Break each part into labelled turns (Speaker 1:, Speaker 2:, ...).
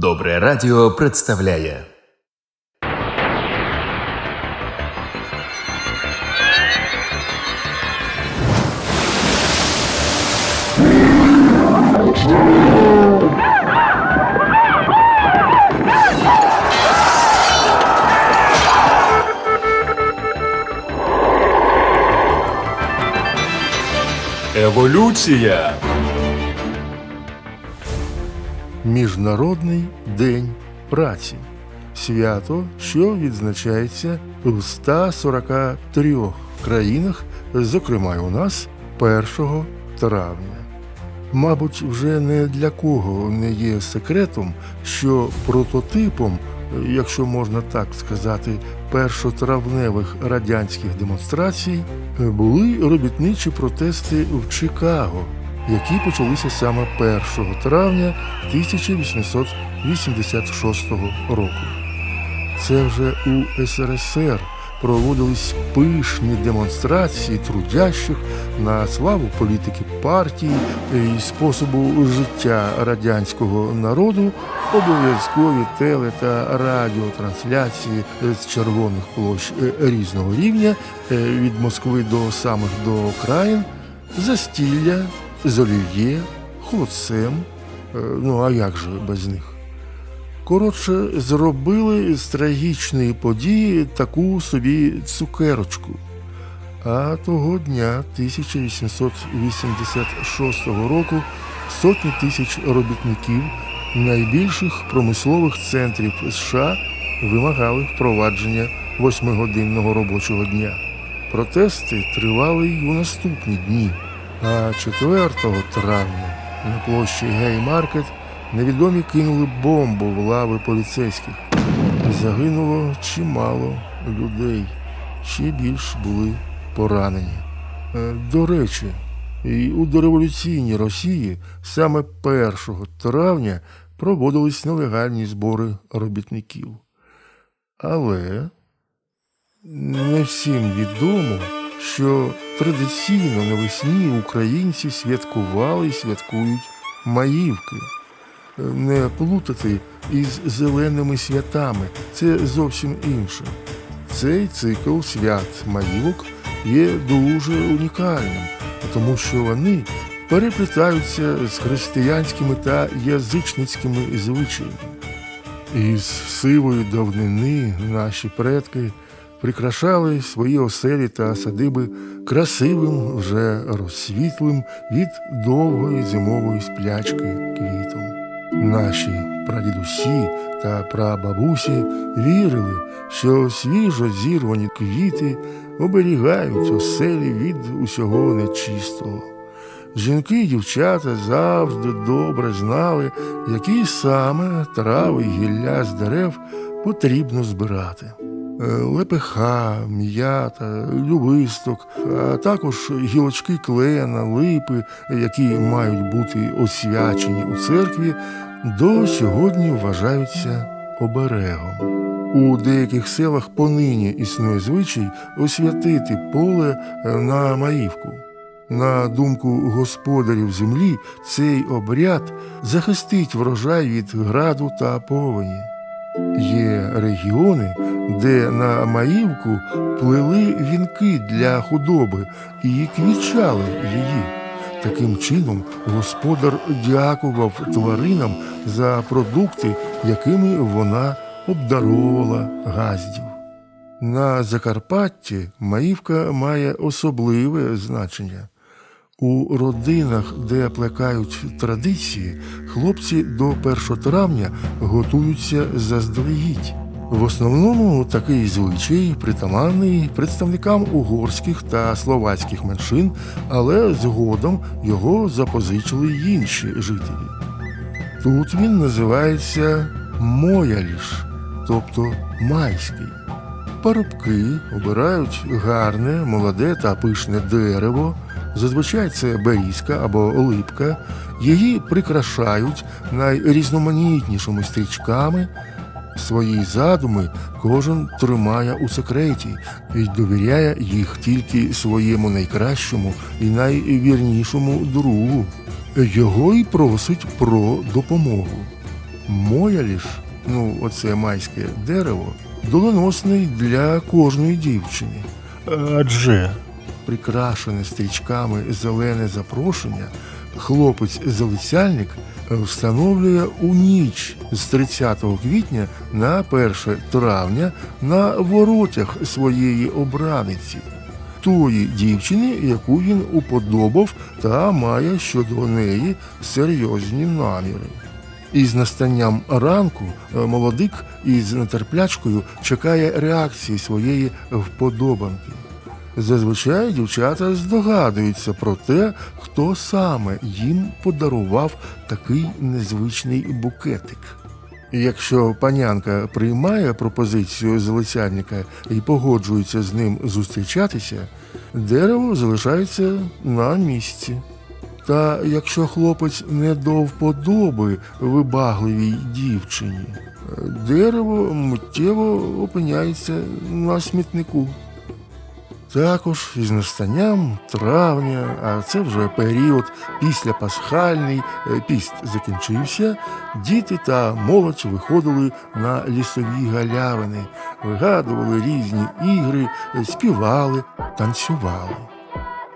Speaker 1: Добре радіо представляє.
Speaker 2: Еволюція.
Speaker 3: Міжнародний день праці свято, що відзначається у 143 країнах, зокрема у нас 1 травня. Мабуть, вже не для кого не є секретом, що прототипом, якщо можна так сказати, першотравневих радянських демонстрацій були робітничі протести в Чикаго, які почалися саме 1 травня 1886 року. Це вже у СРСР проводились пишні демонстрації трудящих на славу політики партії і способу життя радянського народу, обов'язкові теле та радіотрансляції з червоних площ різного рівня е, від Москви до самих до окраїн, застілля з олів'є, холодцем. Е, Ну а як же без них? Коротше, зробили з трагічної події таку собі цукерочку. А того дня 1886 року сотні тисяч робітників найбільших промислових центрів США вимагали впровадження восьмигодинного робочого дня. Протести тривали й у наступні дні. А 4 травня на площі Гей-Маркет невідомі кинули бомбу в лави поліцейських. Загинуло чимало людей, ще більш були поранені. Е, До речі, і у дореволюційній Росії саме 1 травня проводились нелегальні збори робітників. Але не всім відомо, що традиційно навесні українці святкували і святкують Маївки. Е, Не плутати із зеленими святами це зовсім інше. Цей цикл свят Маївок є дуже унікальним, тому що вони переплітаються з християнськими та язичницькими звичаями. Із сивої давнини наші предки прикрашали свої оселі та садиби красивим, вже розсвітлим від довгої зимової сплячки квітом. Наші прадідусі та прабабусі вірили, що свіжо зірвані квіти оберігають оселі від усього нечистого. Жінки й дівчата завжди добре знали, які саме трави й гілля з дерев потрібно збирати. Е, Лепеха, м'ята, любисток, а також гілочки клена, липи, які мають бути освячені у церкві, до сьогодні вважаються оберегом. У деяких селах понині існує звичай освятити поле е, на маївку. На думку господарів землі, цей обряд захистить врожай від граду та повені. Є регіони, де на маївку плели вінки для худоби і квічали її. Таким чином господар дякував тваринам за продукти, якими вона обдаровувала газдів. На Закарпатті маївка має особливе значення. У родинах, де плекають традиції, хлопці до 1 травня готуються заздалегідь. В основному такий звичай притаманний представникам угорських та словацьких меншин, але згодом його запозичили й інші жителі. Тут він називається Мояліш, тобто майський. Парубки обирають гарне, молоде та пишне дерево. Зазвичай це берізка або липка. Її прикрашають найрізноманітнішими стрічками. Свої задуми кожен тримає у секреті і довіряє їх тільки своєму найкращому і найвірнішому другу. Його й просить про допомогу. Мояліш, ну оце майське дерево, доленосний для кожної дівчини. Адже прикрашене стрічками зелене запрошення, хлопець-залицяльник встановлює у ніч з 30 квітня на 1 травня на воротях своєї обраниці, тої дівчини, яку він уподобав та має щодо неї серйозні наміри. Із настанням ранку е, молодик із нетерплячкою чекає реакції своєї вподобанки. Зазвичай дівчата здогадуються про те, хто саме їм подарував такий незвичний букетик. Якщо панянка приймає пропозицію залицяльника і погоджується з ним зустрічатися, дерево залишається на місці. Та якщо хлопець не до вподоби вибагливій дівчині, дерево миттєво опиняється на смітнику. Також із настанням травня, а це вже період після пасхальний, е, піст закінчився, діти та молодь виходили на лісові галявини, вигадували різні ігри, е, співали, танцювали.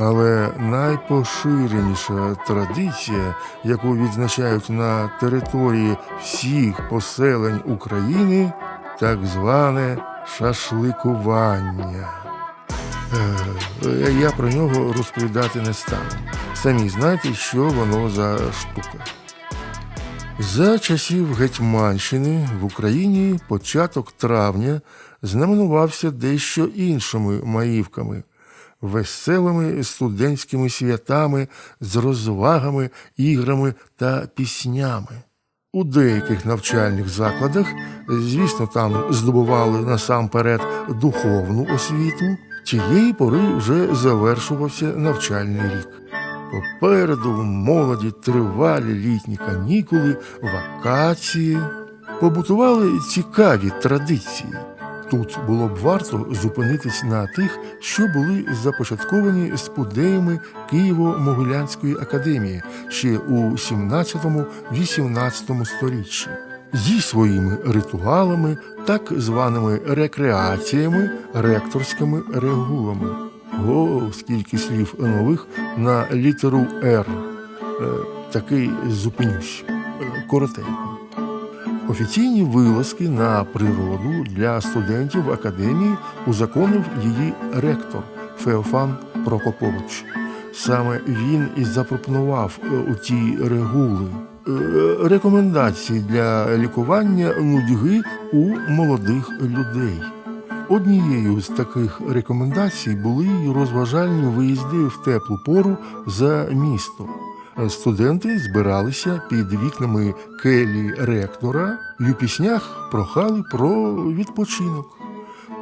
Speaker 3: Але найпоширеніша традиція, яку відзначають на території всіх поселень України, так зване шашликування. Е, Я про нього розповідати не стану. Самі знаєте, що воно за штука. За часів Гетьманщини в Україні початок травня знаменувався дещо іншими маївками, веселими студентськими святами з розвагами, іграми та піснями. У деяких навчальних закладах, звісно, там здобували насамперед духовну освіту, тієї пори вже завершувався навчальний рік. Попереду в молоді тривалі літні канікули, вакації. Побутували цікаві традиції. Тут було б варто зупинитись на тих, що були започатковані спудеями Києво-Могилянської академії ще у 17-18 сторіччі зі своїми ритуалами, так званими рекреаціями, ректорськими регулами. О, скільки слів нових на літеру Р. Е, такий зупинюсь е, коротенько. Офіційні вилазки на природу для студентів академії узаконив її ректор Феофан Прокопович. Саме він і запропонував е, у ті регули е, рекомендації для лікування нудьги у молодих людей. Однією з таких рекомендацій були й розважальні виїзди в теплу пору за місто. Студенти збиралися під вікнами келі ректора і у піснях прохали про відпочинок.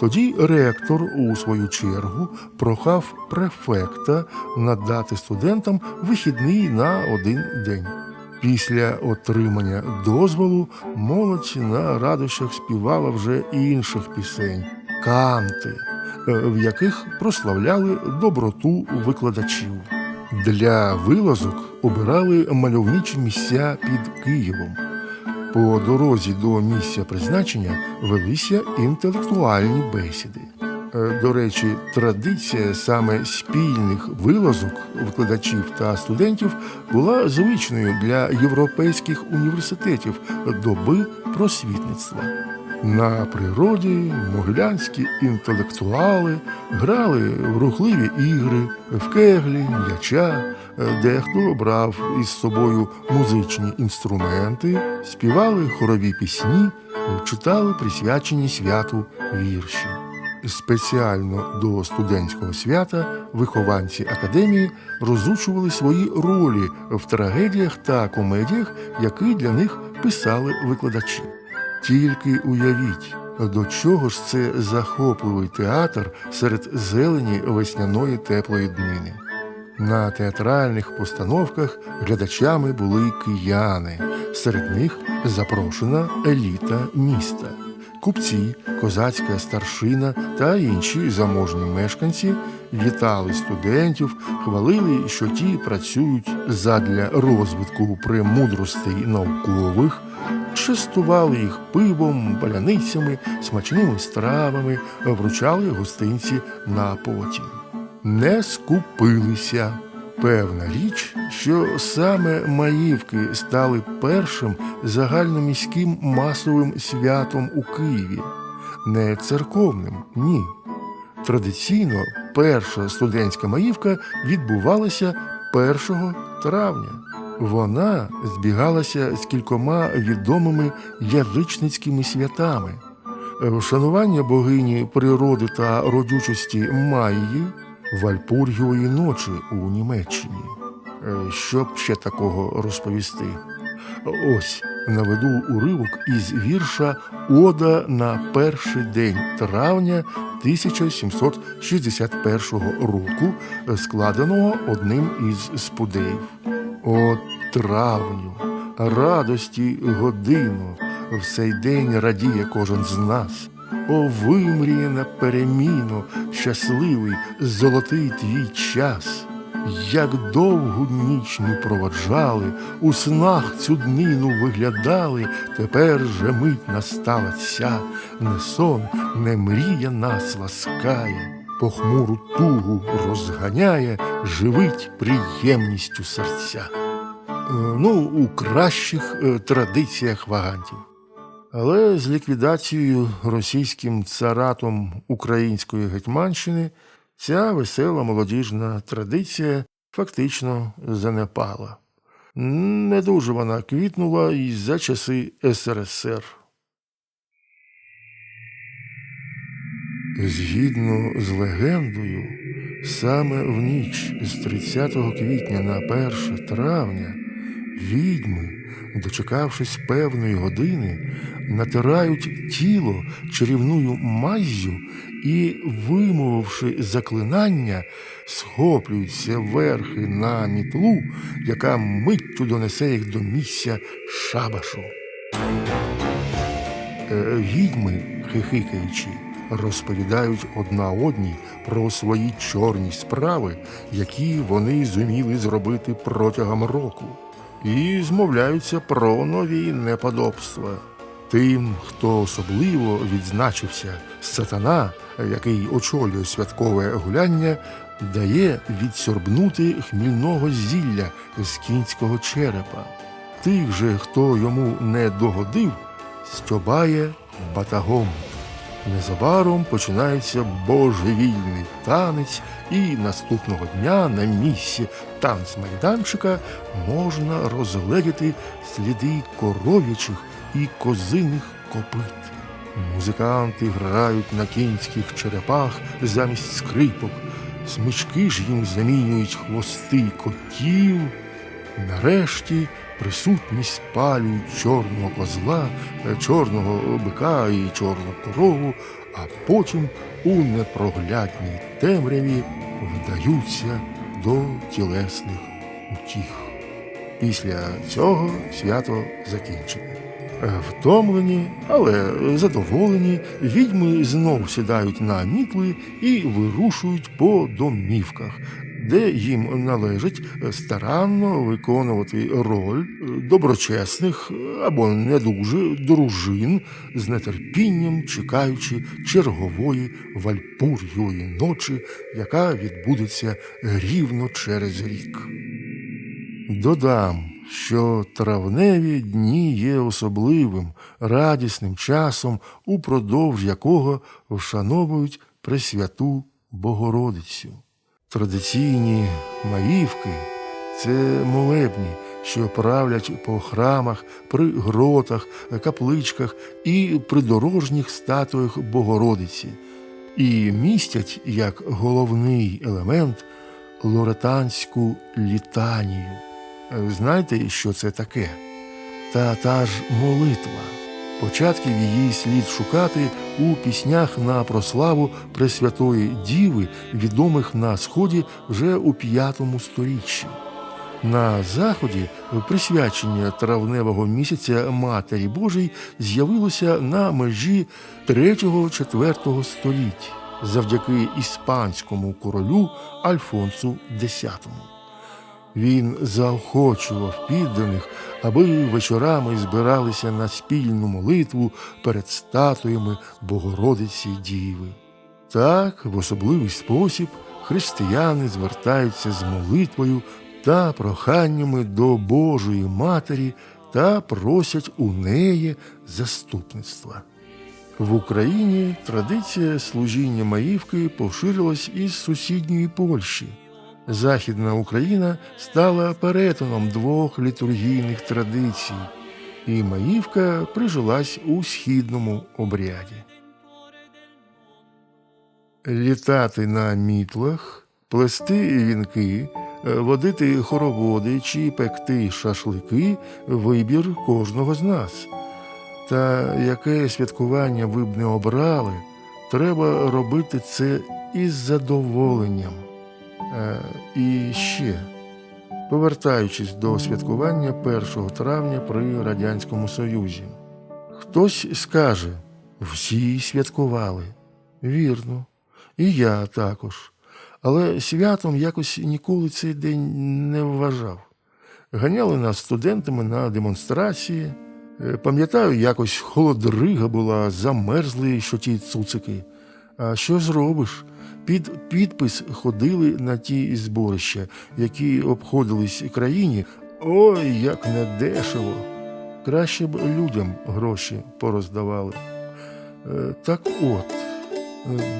Speaker 3: Тоді ректор, у свою чергу, прохав префекта надати студентам вихідний на один день. Після отримання дозволу молодь на радощах співала вже інших пісень канти, е, в яких прославляли доброту викладачів. Для вилазок обирали мальовничі місця під Києвом. По дорозі до місця призначення велися інтелектуальні бесіди. Е, До речі, традиція саме спільних вилазок викладачів та студентів була звичною для європейських університетів доби просвітництва. На природі могилянські інтелектуали грали в рухливі ігри, в кеглі, м'яча, е, дехто брав із собою музичні інструменти, співали хорові пісні, читали присвячені святу вірші. Спеціально до студентського свята вихованці академії розучували свої ролі в трагедіях та комедіях, які для них писали викладачі. Тільки уявіть, до чого ж це захопливий театр серед зелені весняної теплої днини. На театральних постановках глядачами були кияни, серед них запрошена еліта міста. Купці, козацька старшина та інші заможні мешканці вітали студентів, хвалили, що ті працюють задля розвитку премудростей наукових, частували їх пивом, баляницями, смачними стравами, вручали гостинці на потім. Не скупилися. Певна річ, що саме Маївки стали першим загальноміським масовим святом у Києві, не церковним, ні. Традиційно перша студентська маївка відбувалася 1 травня. Вона збігалася з кількома відомими язичницькими святами: вшанування богині природи та родючості Майї, Вальпургіої ночі у Німеччині. Е, Що б ще такого розповісти? Ось наведу уривок із вірша Ода на перший день травня 1761 року, складеного одним із спудеїв. О травню, радості годину, в цей день радіє кожен з нас. О, вимріяна переміно, щасливий, золотий твій час. Як довгу ніч ми проводжали, у снах цю днину виглядали, тепер же мить настала ця, не сон, не мрія нас ласкає, похмуру тугу розганяє, живить приємністю серця. Е, Ну, у кращих е, традиціях вагантів. Але з ліквідацією російським царатом української гетьманщини ця весела молодіжна традиція фактично занепала. Не дуже вона квітнула і за часи СРСР. Згідно з легендою, саме в ніч з 30 квітня на 1 травня відьми, дочекавшись певної години, натирають тіло чарівною маззю і, вимовивши заклинання, схоплюються верхи на мітлу, яка миттю донесе їх до місця шабашу. Е, Відьми, хихикаючи, розповідають одна одній про свої чорні справи, які вони зуміли зробити протягом року, і змовляються про нові неподобства. Тим, хто особливо відзначився, сатана, який очолює святкове гуляння, дає відсорбнути хмільного зілля з кінського черепа. Тих же, хто йому не догодив, стьобає батагом. Незабаром починається божевільний танець, і наступного дня на місці танцмайданчика можна розгледіти сліди коров'ячих і козиних копит. Музиканти грають на кінських черепах замість скрипок, смички ж їм замінюють хвости котів. Нарешті присутні спалюють чорного козла, е, чорного бика і чорну корову, а потім у непроглядній темряві вдаються до тілесних утіх. Після цього свято закінчене. Е, Втомлені, але задоволені, відьми знов сідають на мітли і вирушують по домівках, де їм належить старанно виконувати роль доброчесних або не дуже дружин з нетерпінням чекаючи чергової вальпургіої ночі, яка відбудеться рівно через рік. Додам, що травневі дні є особливим, радісним часом, упродовж якого вшановують Пресвяту Богородицю. Традиційні маївки це молебні, що правлять по храмах, при гротах, капличках і придорожніх статуях Богородиці, і містять як головний елемент лоретанську літанію. Знаєте, що це таке? Та та ж молитва. Початків її слід шукати у піснях на прославу Пресвятої Діви, відомих на Сході вже у п'ятому сторіччі. На Заході присвячення травневого місяця Матері Божій з'явилося на межі 3-4 століть завдяки іспанському королю Альфонсу X. Він заохочував підданих, аби вечорами збиралися на спільну молитву перед статуями Богородиці Діви. Так, в особливий спосіб християни звертаються з молитвою та проханнями до Божої Матері та просять у неї заступництва. В Україні традиція служіння маївки поширилась із сусідньої Польщі. Західна Україна стала перетином двох літургійних традицій, і маївка прижилась у східному обряді. Літати на мітлах, плести вінки, е, водити хороводи чи пекти шашлики вибір кожного з нас. Та яке святкування ви б не обрали, треба робити це із задоволенням. Е, і ще, повертаючись до святкування 1 травня при Радянському Союзі, хтось скаже: всі святкували. Вірно, і я також. Але святом якось ніколи цей день не вважав. Ганяли нас студентами на демонстрації. Е, Пам'ятаю, якось холодрига була, замерзли, що ті цуцики. А що зробиш? Під підпис ходили на ті зборища, які обходились країні. Ой, як недешево. Краще б людям гроші пороздавали. Е, Так от,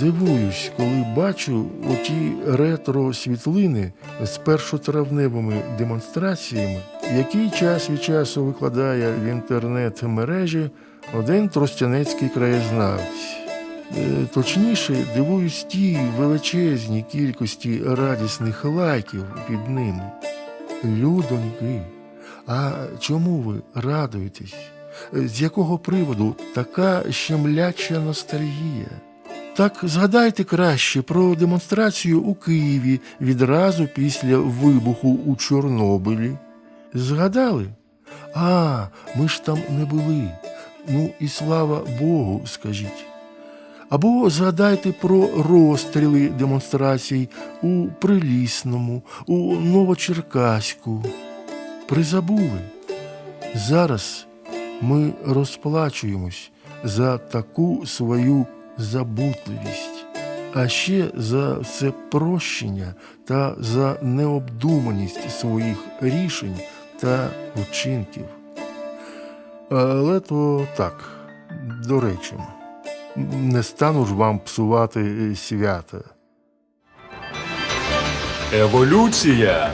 Speaker 3: дивуюсь, коли бачу оті ретро-світлини з першотравневими демонстраціями, які час від часу викладає в інтернет-мережі один тростянецький краєзнавець. Е, Точніше, дивуюсь тій величезній кількості радісних лайків під ними. Людоньки, а чому ви радуєтесь? Е, З якого приводу така щемляча ностальгія? Так згадайте краще про демонстрацію у Києві відразу після вибуху у Чорнобилі. Згадали? А, ми ж там не були. Ну і слава Богу, скажіть. Або згадайте про розстріли демонстрацій у Прилісному, у Новочеркаську. Призабули. Зараз ми розплачуємось за таку свою забутливість, а ще за все прощення та за необдуманість своїх рішень та вчинків. Але то так, до речі, не стану ж вам псувати свята.
Speaker 2: Еволюція.